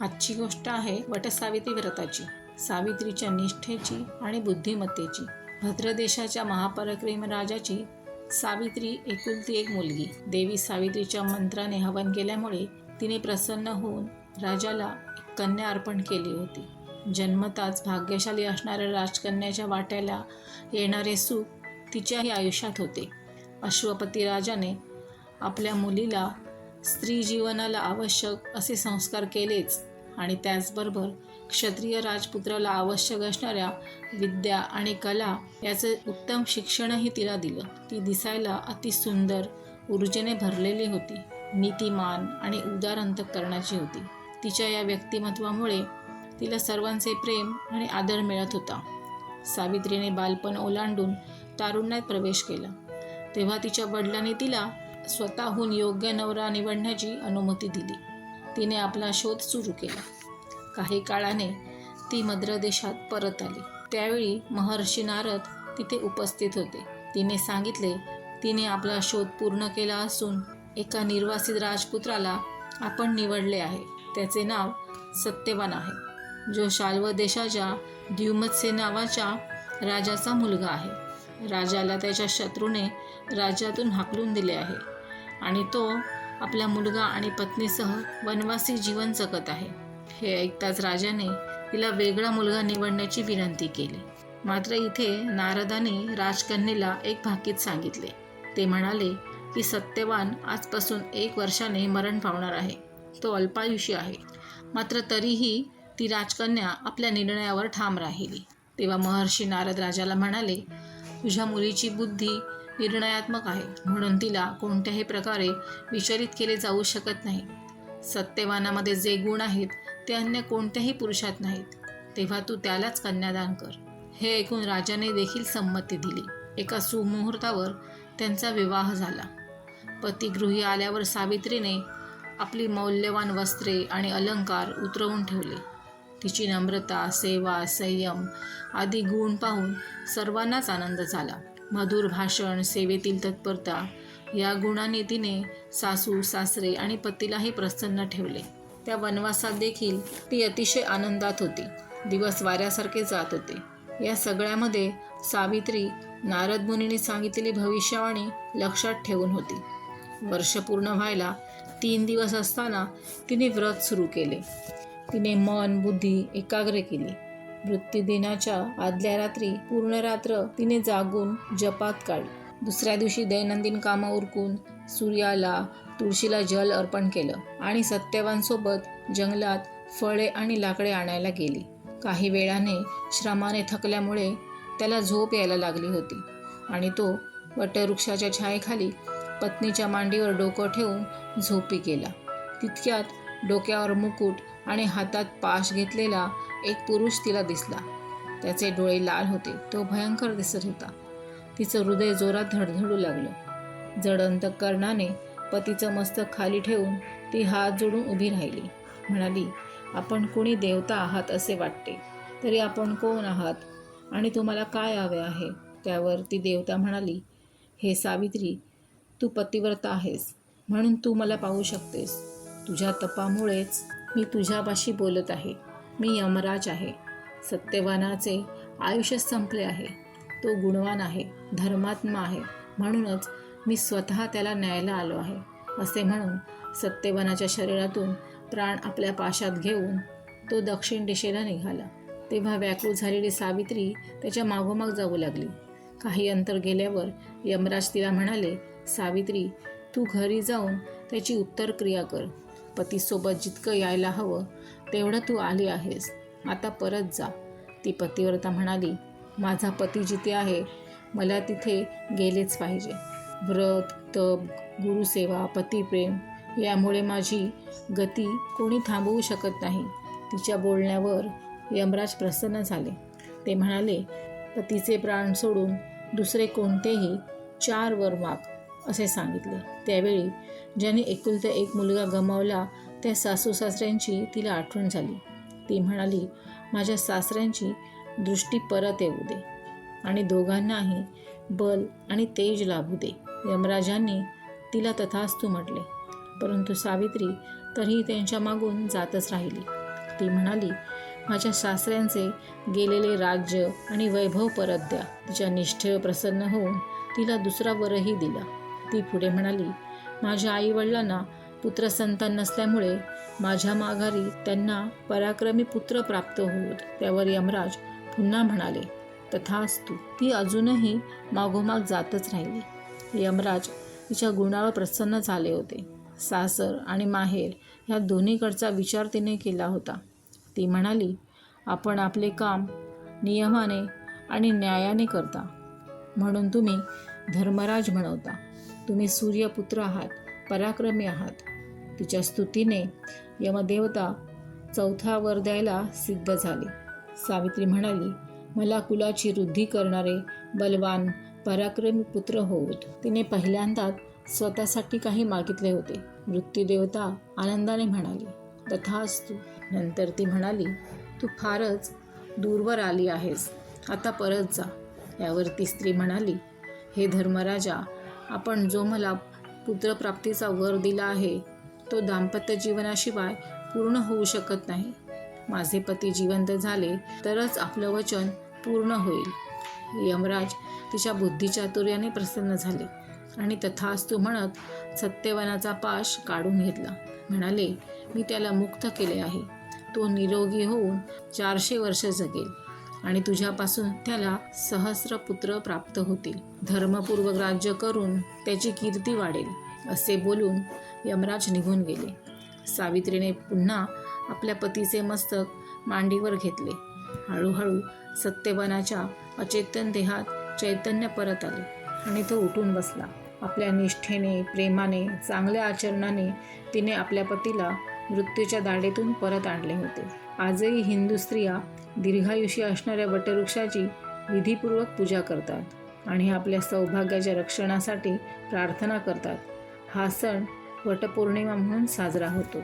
आजची गोष्ट आहे वटसावित्री व्रताची सावित्रीच्या निष्ठेची आणि बुद्धिमत्तेची. भद्रदेशाच्या महापराक्रम राजाची सावित्री एकुलती एक मुलगी. देवी सावित्रीच्या मंत्राने हवन केल्यामुळे तिने प्रसन्न होऊन राजाला कन्या अर्पण केली होती. जन्मताच भाग्यशाली असणाऱ्या राजकन्याच्या वाट्याला येणारे सुख तिच्याही आयुष्यात होते. अश्वपती राजाने आपल्या मुलीला स्त्री जीवनाला आवश्यक असे संस्कार केलेच आणि त्याचबरोबर क्षत्रिय राजपुत्राला आवश्यक असणाऱ्या विद्या आणि कला याचं उत्तम शिक्षणही तिला दिलं. ती दिसायला अति सुंदर ऊर्जेने भरलेली होती. नीतिमान आणि उदार अंतकरणाची होती. तिच्या या व्यक्तिमत्वामुळे तिला सर्वांचे प्रेम आणि आदर मिळत होता. सावित्रीने बालपण ओलांडून तारुण्यात प्रवेश केला. तेव्हा तिच्या वडिलांनी तिला स्वतःहून योग्य नवरा निवडण्याची अनुमती दिली. तिने आपला शोध सुरू केला. काही काळाने ती मद्र देशात परत आली. त्यावेळी महर्षी नारद तिथे उपस्थित होते. तिने सांगितले तिने आपला शोध पूर्ण केला असून एका निर्वासित राजपुत्राला आपण निवडले आहे. त्याचे नाव सत्यवान आहे जो शाल्व देशाच्या द्युमत्से नावाच्या राजाचा मुलगा आहे. राजाला त्याच्या शत्रूने राज्यातून हाकलून दिले आहे. आणि तो आपला मुलगा आणि पत्नीसह वनवासी जीवन जगत आहे. हे ऐकताच राजाने तिला वेगळा मुलगा निवडण्याची विनंती केली. मात्र इथे नारदाने राजकन्येला एक भाकीत सांगितले. ते म्हणाले की सत्यवान आजपासून एक वर्षाने मरण पावणार आहे. तो अल्पायुषी आहे. मात्र तरीही ती राजकन्या आपल्या निर्णयावर ठाम राहिली. तेव्हा महर्षी नारद राजाला म्हणाले तुझ्या मुलीची बुद्धी निर्णयात्मक आहे. म्हणून तिला कोणत्याही प्रकारे विचलित केले जाऊ शकत नाही. सत्यवानामध्ये जे गुण आहेत ते अन्य कोणत्याही पुरुषात नाहीत. तेव्हा तू त्यालाच कन्यादान कर. हे ऐकून राजाने देखील संमती दिली. एका सुमुहूर्तावर त्यांचा विवाह झाला. पतिगृही आल्यावर सावित्रीने आपली मौल्यवान वस्त्रे आणि अलंकार उतरवून ठेवले. तिची नम्रता सेवा संयम आदी गुण पाहून सर्वांनाच आनंद झाला. मधुर भाषण सेवेतील तत्परता या गुणाने तिने सासू सासरे आणि पतीलाही प्रसन्न ठेवले. त्या वनवासात देखील ती अतिशय आनंदात होती. दिवस वाऱ्यासारखे जात होते. या सगळ्यामध्ये सावित्री नारद मुनीने सांगितलेली भविष्यवाणी लक्षात ठेवून होती. वर्ष पूर्ण व्हायला तीन दिवस असताना तिने व्रत सुरू केले. तिने मन बुद्धी एकाग्र केली. मृत्यूदिनाच्या आदल्या रात्री पूर्ण रात्र तिने जागून जपात काढली. दुसऱ्या दिवशी दैनंदिन कामं उरकून सूर्याला तुळशीला जल अर्पण केलं आणि सत्यवांसोबत जंगलात फळे आणि लाकडे आणायला गेली. काही वेळाने श्रमाने थकल्यामुळे त्याला झोप यायला लागली होती आणि तो वटवृक्षाच्या छायेखाली पत्नीच्या मांडीवर डोकं ठेवून झोपी गेला. तितक्यात डोक्यावर मुकुट आणि हातात पाश घेतलेला एक पुरुष तिला दिसला. त्याचे डोळे लाल होते. तो भयंकर दिसत होता. तिचं हृदय जोरात धडधडू लागलं. जड अंतकरणाने पतीचं मस्तक खाली ठेवून ती हात जोडून उभी राहिली. म्हणाली आपण कोणी देवता आहात असे वाटते. तरी आपण कोण आहात? आणि तुम्हाला काय हवे आहे? त्यावर ती देवता म्हणाली हे सावित्री तू पतिव्रता आहेस. म्हणून तू मला पाहू शकतेस. तुझ्या तपामुळेच मी तुझ्यापाशी बोलत आहे. मी यमराज आहे. सत्यवानाचे आयुष्य संपले आहे. तो गुणवान आहे धर्मात्मा आहे. म्हणूनच मी स्वतः त्याला न्यायला आलो आहे. असे म्हणून सत्यवानाच्या शरीरातून प्राण आपल्या पाशात घेऊन तो दक्षिण दिशेला निघाला. तेव्हा व्याकुळ झालेली सावित्री त्याच्या मागोमाग जाऊ लागली. काही अंतर गेल्यावर यमराज तिला म्हणाले सावित्री तू घरी जाऊन त्याची उत्तर क्रिया कर. पतीसोबत जितकं यायला हवं तेवढं तू आली आहेस. आता परत जा. ती पतिव्रता म्हणाली माझा पती जिथे आहे मला तिथे गेलेच पाहिजे. व्रत तप गुरुसेवा पतिप्रेम यामुळे माझी गती कोणी थांबवू शकत नाही. तिच्या बोलण्यावर यमराज प्रसन्न झाले. ते म्हणाले पतीचे प्राण सोडून दुसरे कोणतेही चार वर माग असे सांगितले. त्यावेळी ज्याने एकुलता एक मुलगा गमावला त्या सासू सासऱ्यांची तिला आठवण झाली. ती म्हणाली माझ्या सासऱ्यांची दृष्टी परत येऊ दे आणि दोघांनाही बल आणि तेज लाभू दे. यमराजांनी तिला तथास्तू म्हटले. परंतु सावित्री तरीही त्यांच्या मागून जातच राहिली. ती म्हणाली माझ्या सासऱ्यांचे गेलेले राज्य आणि वैभव परत द्या. तिच्या निष्ठेवर प्रसन्न होऊन तिला दुसरा वरही दिला. ती पुढे म्हणाली माझ्या आईवडिलांना पुत्रसंतान नसल्यामुळे माझ्या माघारी त्यांना पराक्रमी पुत्र प्राप्त होत त्यावर यमराज पुन्हा म्हणाले तथास्तु ती अजूनही मागोमाग जातच राहिली. यमराज तिच्या गुणावर प्रसन्न झाले होते. सासर आणि माहेर ह्या दोन्हीकडचा विचार तिने केला होता. ती म्हणाली आपण आपले काम नियमाने आणि न्यायाने करता. म्हणून तुम्ही धर्मराज म्हणवता. तुम्ही सूर्यपुत्र आहात. पराक्रमी आहात. तिच्या स्तुतीने यमदेवता चौथा वर द्यायला सिद्ध झाले. सावित्री म्हणाली मला कुलाची वृद्धी करणारे बलवान पराक्रमी पुत्र होत तिने पहिल्यांदाच स्वतःसाठी काही मागितले होते. मृत्यूदेवता आनंदाने म्हणाली तथास्तु. नंतर ती म्हणाली तू फारच दूरवर आली आहेस. आता परत जा. यावर ती स्त्री म्हणाली हे धर्मराजा आपण जो मला पुत्रप्राप्तीचा वर दिला आहे तो दाम्पत्य जीवनाशिवाय पूर्ण होऊ शकत नाही. माझे पती जिवंत झाले तरच आपलं वचन पूर्ण होईल. यमराज तिच्या बुद्धिचातुर्याने प्रसन्न झाले आणि तथास्तू म्हणत सत्यवनाचा पाश काढून घेतला. म्हणाले मी त्याला मुक्त केले आहे. तो निरोगी होऊन चारशे वर्ष जगेल. आणि तुझ्यापासून त्याला सहस्र पुत्र प्राप्त होतील. धर्मपूर्वक राज्य करून त्याची कीर्ती वाढेल असे बोलून यमराज निघून गेले. सावित्रीने पुन्हा आपल्या पतीचे मस्तक मांडीवर घेतले. हळूहळू सत्यवनाच्या अचेतन देहात चैतन्य परत आले आणि तो उठून बसला. आपल्या निष्ठेने प्रेमाने चांगल्या आचरणाने तिने आपल्या पतीला मृत्यूच्या दाढेतून परत आणले होते. आजही हिंदू स्त्रिया दीर्घायुषी असणाऱ्या वटवृक्षाची विधीपूर्वक पूजा करतात आणि आपल्या सौभाग्याच्या रक्षणासाठी प्रार्थना करतात. हा सण वटपौर्णिमा म्हणून साजरा होतो.